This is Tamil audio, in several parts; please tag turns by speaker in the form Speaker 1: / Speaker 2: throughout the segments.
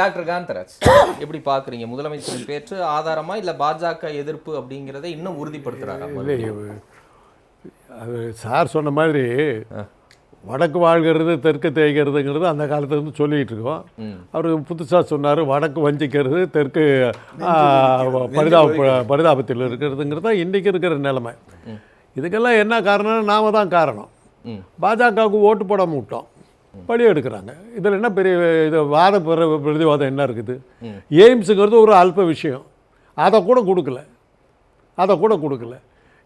Speaker 1: டாக்டர் காந்தராஜ் எப்படி பாக்குறீங்க முதலமைச்சரின் பேச்சு ஆதாரமா இல்ல பாஜக எதிர்ப்பு அப்படிங்கறதை இன்னும் உறுதிப்படுத்துறாரா?
Speaker 2: இல்லை அது சார் சொன்ன மாதிரி வடக்கு வாழ்கிறது தெற்கு தேய்கிறதுங்கிறது அந்த காலத்துல இருந்து சொல்லிகிட்டு இருக்கோம். அவர் புதுசாக சொன்னார் வடக்கு வஞ்சிக்கிறது தெற்கு பரிதாப பரிதாபத்தில் இருக்கிறதுங்கிறது தான் இன்றைக்கி இருக்கிற நிலைமை. இதுக்கெல்லாம் என்ன காரணம் நாம தான் காரணம். பாஜகவுக்கு ஓட்டு போடாம விட்டோம். பழி எடுக்கிறாங்க இதில் என்ன பெரிய இது வாத பிர- பிரதிவாதம் என்ன இருக்குது? எய்ம்ஸுங்கிறது ஒரு அல்ப விஷயம். அதை கூட கொடுக்கல. அதை கூட கொடுக்கல.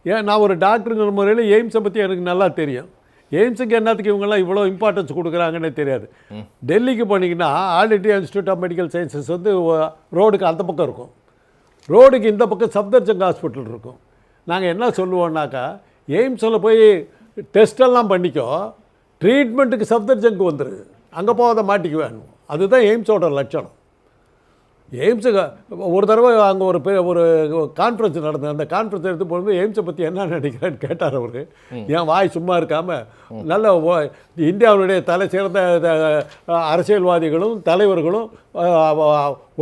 Speaker 2: ஏன் நான் ஒரு டாக்டருங்கிற முறையில் எய்ம்ஸை பற்றி எனக்கு நல்லா தெரியும். எய்ம்ஸுக்கு என்னத்துக்கு இவங்கெல்லாம் இவ்வளோ இம்பார்ட்டன்ஸ் கொடுக்குறாங்கன்னே தெரியாது. டெல்லிக்கு போனீங்கன்னா all India institute of medical sciences வந்து ரோடுக்கு அந்த பக்கம் இருக்கும். ரோடுக்கு இந்த பக்கம் சப்தர்ஜங் ஹாஸ்பிட்டல் இருக்கும். நாங்கள் என்ன சொல்லுவோம்னாக்கா எய்ம்ஸில் போய் டெஸ்டெல்லாம் பண்ணிக்கோ ட்ரீட்மெண்ட்டுக்கு சப்தர்ஜங்க்கு வந்துரு அங்கே போகாத மாட்டிக்குவேன். அதுதான் எய்ம்ஸோட லட்சணம். எய்ம்ஸுக்கு ஒரு தடவை அங்கே ஒரு பெரிய ஒரு கான்ஃபரன்ஸ் நடந்தது. அந்த கான்ஃபரன்ஸ் எடுத்து போகும்போது எய்ம்ஸை பற்றி என்ன நினைக்கிறேன்னு கேட்டார் அவர். என் வாய் சும்மா இருக்காமல் நல்ல இந்தியாவுடைய தலை சிறந்த அரசியல்வாதிகளும் தலைவர்களும்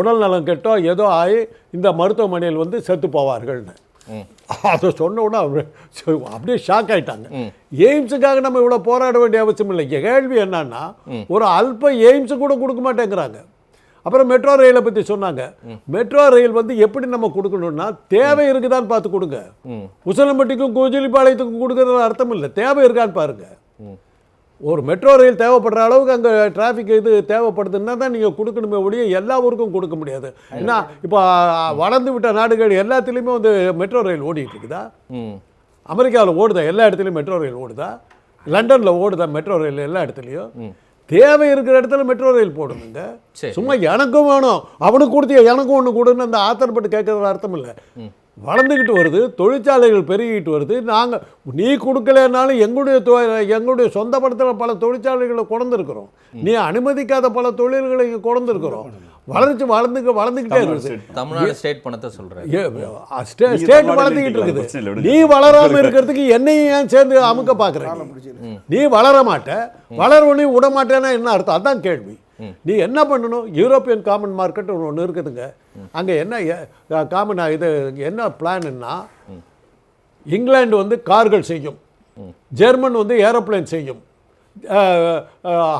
Speaker 2: உடல் நலம் கெட்டோ ஏதோ ஆகி இந்த மருத்துவமனையில் வந்து செத்து போவார்கள்னு. அதை சொன்ன உடனே அவர் அப்படியே ஷாக் ஆயிட்டாங்க. எய்ம்ஸுக்காக நம்ம இவ்வளோ போராட வேண்டிய அவசியம் இல்லை. கேள்வி என்னன்னா ஒரு அல்ப எய்ம்ஸு கூட கொடுக்க மாட்டேங்கிறாங்க. அப்புறம் மெட்ரோ ரயிலை பற்றி சொன்னாங்க. மெட்ரோ ரயில் வந்து எப்படி நம்ம கொடுக்கணும்னா தேவை இருக்குதான்னு பார்த்து கொடுங்க. உசிலம்பட்டிக்கும் கோஜிலிப்பாளையத்துக்கும் கொடுக்கறது அர்த்தம் இல்லை. தேவை இருக்கான்னு பாருங்க. ஒரு மெட்ரோ ரயில் தேவைப்படுற அளவுக்கு அங்கே டிராஃபிக் இது தேவைப்படுதுன்னா தான் நீங்கள் கொடுக்கணுமே ஒழிய எல்லா ஊருக்கும் கொடுக்க முடியாது. ஏன்னா இப்போ வளர்ந்து விட்ட நாடுகள் எல்லாத்துலேயுமே வந்து மெட்ரோ ரயில் ஓடிட்டு இருக்குதா? அமெரிக்காவில் ஓடுதா? எல்லா இடத்துலையும் மெட்ரோ ரயில் ஓடுதா? லண்டனில் ஓடுதா மெட்ரோ ரயில் எல்லா இடத்துலையும்? தேவை இருக்கிற இடத்துல மெட்ரோ ரயில் போடணுங்க. சும்மா எனக்கும் வேணும். அவனுக்கு கொடுத்திய? எனக்கும் ஒன்று கொடுன்னு அந்த ஆத்திரப்பட்டு கேட்கறது அர்த்தம் இல்லை. வளர்ந்துக்கிட்டு வருது தொழிற்சாலைகள் பெருகிட்டு வருது. நாங்கள் நீ கொடுக்கலனாலும் எங்களுடைய எங்களுடைய சொந்த படத்தில் பல தொழிற்சாலைகளை கொண்டிருக்கிறோம். நீ அனுமதிக்காத பல தொழில்களை இங்கே கொண்டிருக்கிறோம். வளர்ச்சி வளர்ந்து வளர்ந்துக்கிட்டே இருக்குது.
Speaker 1: தமிழ்நாடு ஸ்டேட் பணத்தை
Speaker 3: நீங்க
Speaker 2: ஸ்டேட் வளர்ந்துக்கிட்டு இருக்குது. நீ வளராம இருக்கிறதுக்கு என்னையும் ஏன் சேர்ந்து அமுக்க பாக்குறேன் நீ வளர மாட்ட. வளரவனையும் விட மாட்டேன்னா என்ன அர்த்தம்? அதான் கேள்வி. நீ என்ன பண்ணணும்? யூரோப்பியன் காமன் மார்க்கெட் ஒன்று இருக்குதுங்க. அங்கே என்ன காமன் இது என்ன பிளான்னா இங்கிலாந்து வந்து கார்கள் செய்யும். ஜெர்மன் வந்து ஏரோப்ளேன் செய்யும்.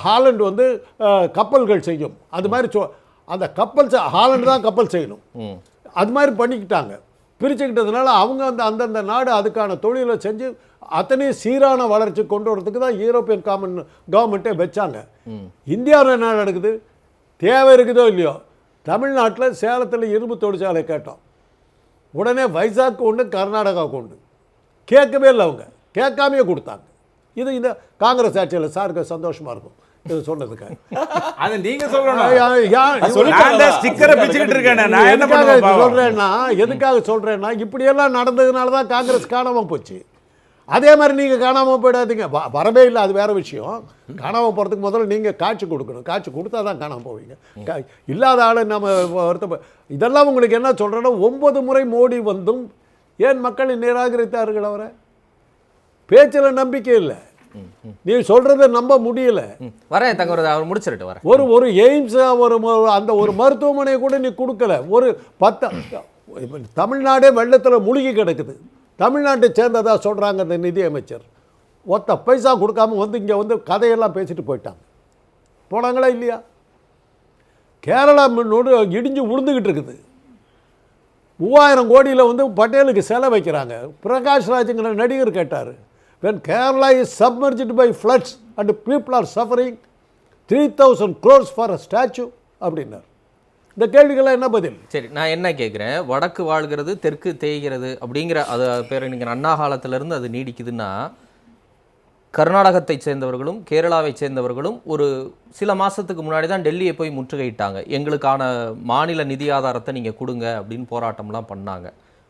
Speaker 2: ஹாலண்ட் வந்து கப்பல்கள் செய்யும். அது மாதிரி சொ அந்த கப்பல் செ- ஹாலண்ட் தான் கப்பல் செய்யணும். அது மாதிரி பண்ணிக்கிட்டாங்க. பிரிச்சுக்கிட்டதுனால அவங்க அந்த அந்தந்த நாடு அதுக்கான தொழிலை செஞ்சு அத்தனையும் சீரான வளர்ச்சி கொண்டு வரதுக்கு தான் யூரோப்பியன் காமன் கவர்மெண்ட்டே வச்சாங்க. இந்தியாவில் என்ன நடக்குது? தேவை இருக்குதோ இல்லையோ? தமிழ்நாட்டில் சேலத்தில் இரும்பு தொழிற்சாலை கேட்டோம். உடனே வைசாக் ஒன்று கர்நாடகாவுக்கு ஒன்று கேட்கவே இல்லை அவங்க. கேட்காமையே கொடுத்தாங்க. இது இந்த காங்கிரஸ் ஆட்சியில் சாருக்கு சந்தோஷமாக இருக்கும். இது சொன்னதுக்காக
Speaker 4: அது நீங்க?
Speaker 2: சொல்றேன்னா எதுக்காக சொல்றேன்னா இப்படியெல்லாம் நடந்ததுனால தான் காங்கிரஸ் காணாம போச்சு. அதே மாதிரி நீங்க காணாம போயிடாதீங்க. வரவே இல்லை அது வேற விஷயம். காணாம போறதுக்கு முதல்ல நீங்க காட்சி கொடுக்கணும். காட்சி கொடுத்தா தான் காணாம போவீங்க. இல்லாத ஆளு நம்ம வருத்த இதெல்லாம் உங்களுக்கு என்ன சொல்றேன்னா ஒன்பது முறை மோடி வந்தும் ஏன் மக்களை நிராகரித்தார்கள் அவரை? பேச்சில் நம்பிக்கை இல்லை. நீ சொல்றதை நம்ப முடியல.
Speaker 1: வரேன் தங்கவர் அவர் முடிச்சிருட்டு வரேன்.
Speaker 2: ஒரு ஒரு எய்ம்ஸ் ஒரு அந்த ஒரு மருத்துவமனையை கூட நீ கொடுக்கல. ஒரு பத்து தமிழ்நாடே வெள்ளத்தில் முழுகி கிடக்குது. தமிழ்நாட்டை சேர்ந்ததா சொல்கிறாங்க அந்த நிதி அமைச்சர். ஒத்த பைசா கொடுக்காம வந்து இங்கே வந்து கதையெல்லாம் பேசிட்டு போயிட்டாங்க. போனாங்களா இல்லையா? கேரளா நோடு இடிஞ்சு உளுந்துக்கிட்டு இருக்குது. மூவாயிரம் கோடியில் வந்து பட்டேலுக்கு செலை வைக்கிறாங்க. பிரகாஷ் ராஜுங்கிற நடிகர் கேட்டார். When Kerala is submerged by floods and people are suffering three thousand crores for a statue அப்படின்னார். இந்த கேள்விகள்லாம் என்ன பதில்?
Speaker 1: சரி நான் என்ன கேட்குறேன் வடக்கு வாழ்கிறது தெற்கு தேய்கிறது அப்படிங்கிற அது பேர் நீங்கள் அண்ணா காலத்திலேருந்து அது நீடிக்குதுன்னா கர்நாடகத்தை சேர்ந்தவர்களும் கேரளாவை சேர்ந்தவர்களும் ஒரு சில மாதத்துக்கு முன்னாடி தான் டெல்லியை போய் முற்றுகையிட்டாங்க. எங்களுக்கான மாநில நிதி ஆதாரத்தை நீங்கள் கொடுங்க அப்படின்னு போராட்டம்லாம் பண்ணாங்க.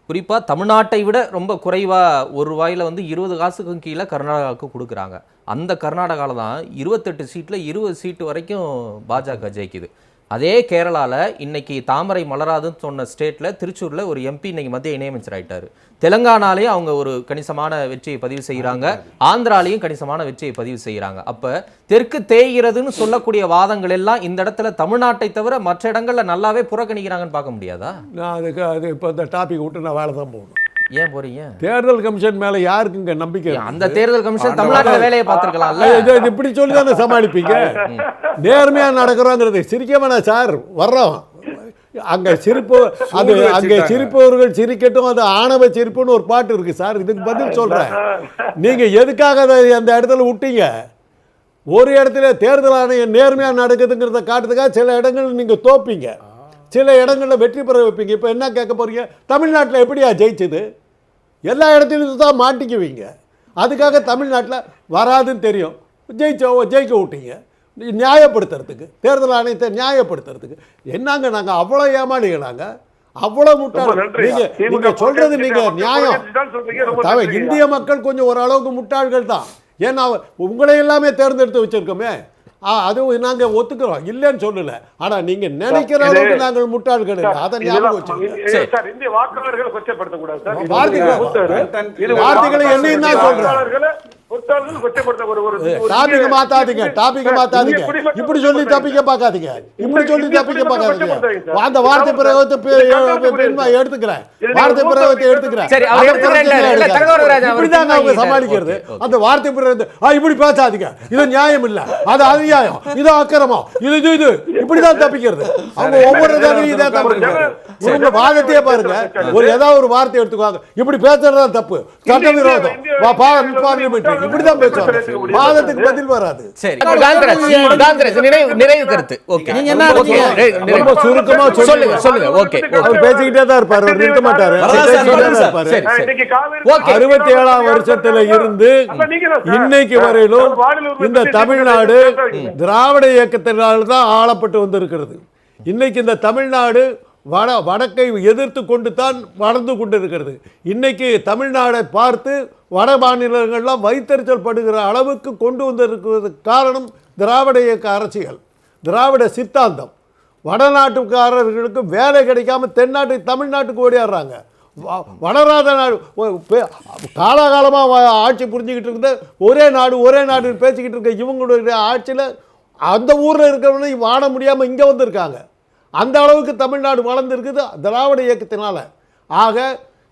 Speaker 1: குறிப்பாக தமிழ்நாட்டை விட ரொம்ப குறைவாக ஒரு ரூபாயில் வந்து இருபது காசுக்கும் கீழே கர்நாடகாவுக்கு கொடுக்குறாங்க. அந்த கர்நாடகாவில் தான் இருபத்தெட்டு சீட்டில் இருபது சீட்டு வரைக்கும் பாஜக ஜெயிக்குது. அதே கேரளாவில் இன்னைக்கு தாமரை மலராதுன்னு சொன்ன ஸ்டேட்டில் திருச்சூரில் ஒரு எம்பி இன்னைக்கு மத்திய இணையமைச்சர் ஆயிட்டாரு. தெலுங்கானாலேயும் அவங்க ஒரு கணிசமான வெற்றியை பதிவு செய்கிறாங்க ஆந்திராலையும் கணிசமான வெற்றியை பதிவு செய்கிறாங்க அப்போ தெற்கு தேய்கிறதுன்னு சொல்லக்கூடிய வாதங்கள் எல்லாம் இந்த இடத்துல தமிழ்நாட்டை தவிர மற்ற இடங்களில் நல்லாவே புறக்கணிக்கிறாங்கன்னு பார்க்க முடியாதா?
Speaker 2: நான் அதுக்கு அது இப்போ இந்த டாபிக் விட்டு நான் வேலை தான் போகணும்.
Speaker 1: ஏன் போறீங்க?
Speaker 2: தேர்தல் கமிஷன் மேலே யாருக்குங்க நம்பிக்கை?
Speaker 1: அந்த தேர்தல் கமிஷன் தமிழ்நாட்டுல வேலையை
Speaker 2: இது இது இப்படி சொல்லி தானே சமாளிப்பீங்க? நேர்மையா நடக்கிறோங்கிறது சிரிக்க வேணாம் சார் வர்றோம். அங்க சிரிப்பு அது அங்க. சிரிப்பவர்கள் சிரிக்கட்டும் அது ஆணவ சிரிப்புன்னு ஒரு பாட்டு இருக்கு சார் இதுக்கு பதில் சொல்றேன். நீங்க எதுக்காக அதை அந்த இடத்துல விட்டீங்க? ஒரு இடத்துல தேர்தல் ஆணையம் நேர்மையா நடக்குதுங்கிறத காட்டுறதுக்காக சில இடங்கள் நீங்க தோப்பீங்க. சில இடங்கள்ல வெற்றி பெற வைப்பீங்க. இப்போ என்ன கேட்க போறீங்க? தமிழ்நாட்டில் எப்படியா ஜெயிச்சது? எல்லா இடத்துலையும் தான் மாட்டிக்குவீங்க. அதுக்காக தமிழ்நாட்டில் வராதுன்னு தெரியும். ஜெயிச்ச ஜெயிக்க விட்டீங்க. நியாயப்படுத்துறதுக்கு தேர்தல் ஆணையத்தை நியாயப்படுத்துறதுக்கு. என்னங்க நாங்கள் அவ்வளோ ஏமாளிகளாங்க? அவ்வளோ முட்டாள்.
Speaker 3: நன்றி.
Speaker 2: நீங்க
Speaker 3: திமுக
Speaker 2: நீங்க சொல்றது
Speaker 3: மக்கள்
Speaker 2: நீங்க
Speaker 3: மக்கள்
Speaker 2: நியாயம். இந்திய மக்கள் கொஞ்சம் ஓரளவுக்கு முட்டாள்கள் தான். ஏன்னா உங்களை எல்லாமே தேர்ந்தெடுத்து வச்சிருக்கோமே. அதுவும் நாங்க ஒத்துக்கிறோம். இல்லைன்னு சொல்லல. ஆனா நீங்க நினைக்கிற அளவுக்கு நாங்கள் முட்டாள்கள் இல்லை. அதை ஞாபகம் வச்சுக்கோங்க.
Speaker 3: வாக்காளர்களை கொச்சப்படுத்தக்கூடாது
Speaker 2: வார்த்தைகளை- என்னையும் தான் சொல்றேன். டாபிக் மாத்தாதீங்க டாபிக் மாத்தாதீங்க. இப்படி சொல்லி. தப்பிக்க பார்க்காதீங்க. இப்படி சொல்லி
Speaker 3: குடிமக்கள்
Speaker 2: பார்க்காதீங்க. அந்த வார்த்தை பிரயோகத்தை. எடுத்துக்கிறேன். வார்த்தை பிரயோகத்தை
Speaker 3: பேர்
Speaker 2: எடுத்துக்கிறேன். இப்படிதாங்க அவங்க. சமாளிக்கிறது. அந்த வார்த்தை பிரயோகத்தை இப்படி பேசாதீங்க. இது நியாயம் இல்ல அது அநியாயம். இது அக்கிரமம். இது இது இது. இப்படிதான் தப்பிக்கிறது. அவங்க ஒவ்வொரு தடவையும் இதே தப்பிக்கிறாங்க. இவங்க வாதத்தையே பாருங்க. ஒரு ஏதாவது ஒரு வார்த்தை எடுத்துக்குவாங்க. இப்படி பேசுறதா தப்பு. சட்டவிரோதம் பார்லிமெண்ட். இப்படிதான் பேசுவாங்க. வாதத்துக்கு பதில் வராது.
Speaker 1: சரி. காங்கிரஸ் காங்கிரஸ் நிறைவு நிறைவு கருத்து. ஓகே.
Speaker 5: நீங்க என்ன
Speaker 1: ஓகே,
Speaker 5: நினைச்சீங்க?
Speaker 1: நிறைவு- நிறைவு.
Speaker 2: ரொம்ப சுருக்கமா
Speaker 1: சொல்லுங்க
Speaker 2: சொல்லுங்க
Speaker 1: சொல்லுங்க. Okay okay.
Speaker 2: அவர் பேசிக்கிட்டே தான் இருப்பாரு. அவர் நிறுத்த மாட்டாரு அவர்
Speaker 5: வரலாம் சார்,
Speaker 2: பேசிக்கிட்டே
Speaker 5: வரலாம்
Speaker 2: தான்
Speaker 5: சார்.
Speaker 2: இருப்பாரு
Speaker 1: சரி,
Speaker 3: ஆ,
Speaker 1: சரி.
Speaker 3: இன்னைக்கு காவிரி
Speaker 1: ஓகே.
Speaker 2: அறுபத்தி ஏழாம் வருஷத்துல இருந்து. இன்னைக்கு வரையிலும் இந்த தமிழ்நாடு. திராவிட இயக்கத்தினால் தான் ஆளப்பட்டு வந்திருக்கிறது. இன்னைக்கு இந்த தமிழ்நாடு வட வடக்கை எதிர்த்து கொண்டு தான் வளர்ந்து கொண்டிருக்கிறது. இன்றைக்கி தமிழ்நாடை பார்த்து வட மாநிலங்கள்லாம் வைத்தறிச்சல் படுகிற அளவுக்கு கொண்டு வந்திருக்கிறது காரணம் திராவிட இயக்க அரசியல் திராவிட சித்தாந்தம். வடநாட்டுக்காரர்களுக்கு வேலை கிடைக்காம தென்னாட்டு தமிழ்நாட்டுக்கு ஓடியாடுறாங்க. வ- வளராத நாடு காலகாலமாக காலாகாலமாக ஆட்சி புரிஞ்சுக்கிட்டு இருந்த ஒரே நாடு ஒரே நாடுன்னு பேசிக்கிட்டு இருக்க இவங்களுடைய ஆட்சியில் அந்த ஊரில் இருக்கிறவனை வாட முடியாமல் இங்கே வந்திருக்காங்க. அந்த அளவுக்கு தமிழ்நாடு வளர்ந்துருக்குது திராவிட இயக்கத்தினால். ஆக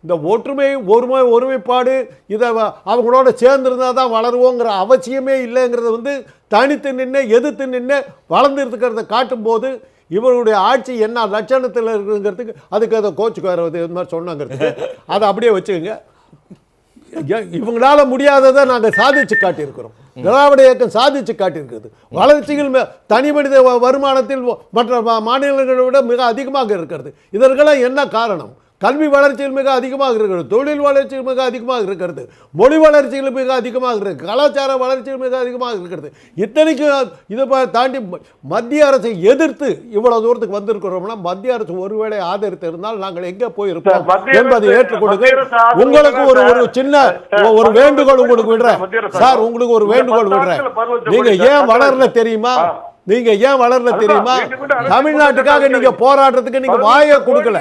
Speaker 2: இந்த ஒற்றுமை ஒருமை ஒருமைப்பாடு இதை அவங்களோட சேர்ந்துருந்தால் தான் வளருவோங்கிற அவசியமே இல்லைங்கிறத வந்து தனித்து நின்று எதிர்த்து நின்று வளர்ந்துருக்கிறத காட்டும்போது இவருடைய ஆட்சி என்ன லட்சணத்தில் இருக்குங்கிறதுக்கு அதுக்கு அதை கோச்சுக்கு வேறு இது மாதிரி சொன்னாங்கிறதுக்கு அதை அப்படியே வச்சுக்கோங்க. இவங்களால முடியாததை நாங்கள் சாதிச்சு காட்டியிருக்கிறோம். திராவிட இயக்கம் சாதிச்சு காட்டியிருக்கிறது. வளர்ச்சியில் மே- தனி மனித வ- வருமானத்தில் மற்ற மாநிலங்களை விட மிக அதிகமாக இருக்கிறது. இதற்கெல்லாம் என்ன காரணம்? கல்வி வளர்ச்சியில் மிக அதிகமாக இருக்கிறது தொழில் வளர்ச்சியில் மிக அதிகமாக இருக்கிறது மொழி வளர்ச்சியில் மிக அதிகமாக இருக்கிறது கலாச்சார வளர்ச்சியில் மிக அதிகமாக இருக்கிறது. இத்தனைக்கும் இதை தாண்டி மத்திய அரசை எதிர்த்து இவ்வளவு தூரத்துக்கு வந்திருக்கிறோம்னா மத்திய அரசு ஒருவேளை ஆதரித்து இருந்தால் நாங்கள் எங்கே போயிருப்போம் என்பதை
Speaker 3: ஆதரவு
Speaker 2: உங்களுக்கு ஒரு ஒரு சின்ன ஒரு வேண்டுகோள் உங்களுக்கு விடுறேன். சார் உங்களுக்கு ஒரு வேண்டுகோள் விடுறேன். நீங்க ஏன் வளரல தெரியுமா. நீங்க ஏன் வளரல தெரியுமா? தமிழ்நாட்டுக்காக நீங்க
Speaker 3: சார்.
Speaker 2: போராட்டத்துக்கு நீங்க வாயை
Speaker 3: கோடி
Speaker 2: கொடுக்கல.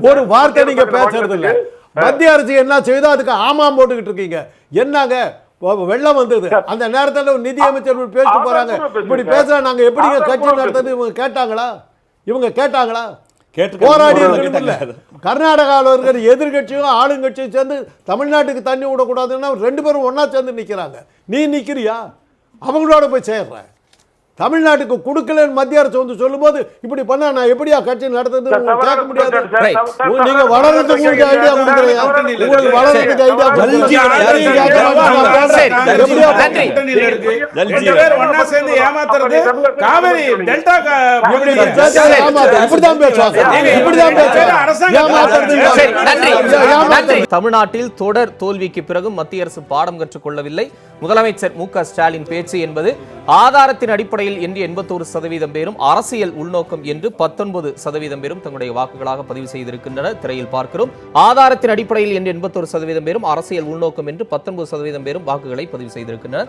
Speaker 2: ஒரு. வார்த்தை நீங்க பேசுறது இல்ல. மத்திய அரசு என்ன செய்தோ அதுக்கு ஆமாம் போட்டுக்கிட்டு இருக்கீங்க. என்னங்க? வெள்ளம் வந்தது. அந்த நேரத்துல ஒரு நிதி அமைச்சர் பேசிட்டு போறாங்க. இப்படி. பேசுறா நாங்க எப்படிங்க கட்சி நடத்துறது? இவங்க கேட்டாங்களா? இவங்க கேட்டாங்களா. போராடி. கர்நாடகாவில் இருக்கிற எதிர்கட்சியும் ஆளுங்கட்சியும் சேர்ந்து தமிழ்நாட்டுக்கு தண்ணி விடக்கூடாதுன்னா ரெண்டு பேரும் ஒண்ணா சேர்ந்து நிக்கிறாங்க. நீ நிக்கிறியா? அவங்களோட போய் சேர்ற தமிழ்நாட்டுக்கு கொடுக்கலன்னு மத்திய அரசு வந்து சொல்லும்போது இப்படி பண்ணா நான் எப்படியா கட்சி நடத்துறது கேட்க முடியாது. நீங்க வளர்றதுக்கு உங்களுக்கு ஐடியா கொடுக்குறீங்க. உங்களுக்கு வளர்றதுக்கு ஐடியா
Speaker 4: சேர்ந்து ஏமாத்துறது? காவேரி டெல்டா.
Speaker 2: இப்படிதான் பேசுவாங்க. இப்படிதான் பேசுவாங்க.
Speaker 1: தமிழ்நாட்டில் தொடர் தோல்விக்கு பிறகும் மத்திய அரசு பாடம் கற்றுக்கொள்ளவில்லை. முதலமைச்சர் மு க ஸ்டாலின் பேச்சு என்பது ஆதாரத்தின் அடிப்படையில் என்று எண்பத்தோரு சதவீதம் பேரும் அரசியல் உள்நோக்கம் என்று பத்தொன்பது சதவீதம் பேரும் தங்களுடைய வாக்குகளாக பதிவு செய்திருக்கின்றனர். திரையில் பார்க்கிறோம். ஆதாரத்தின் அடிப்படையில் என்று எண்பத்தோரு சதவீதம் பேரும் அரசியல் உள்நோக்கம் என்று பத்தொன்பது சதவீதம் பேரும் வாக்குகளை பதிவு செய்திருக்கின்றனர்.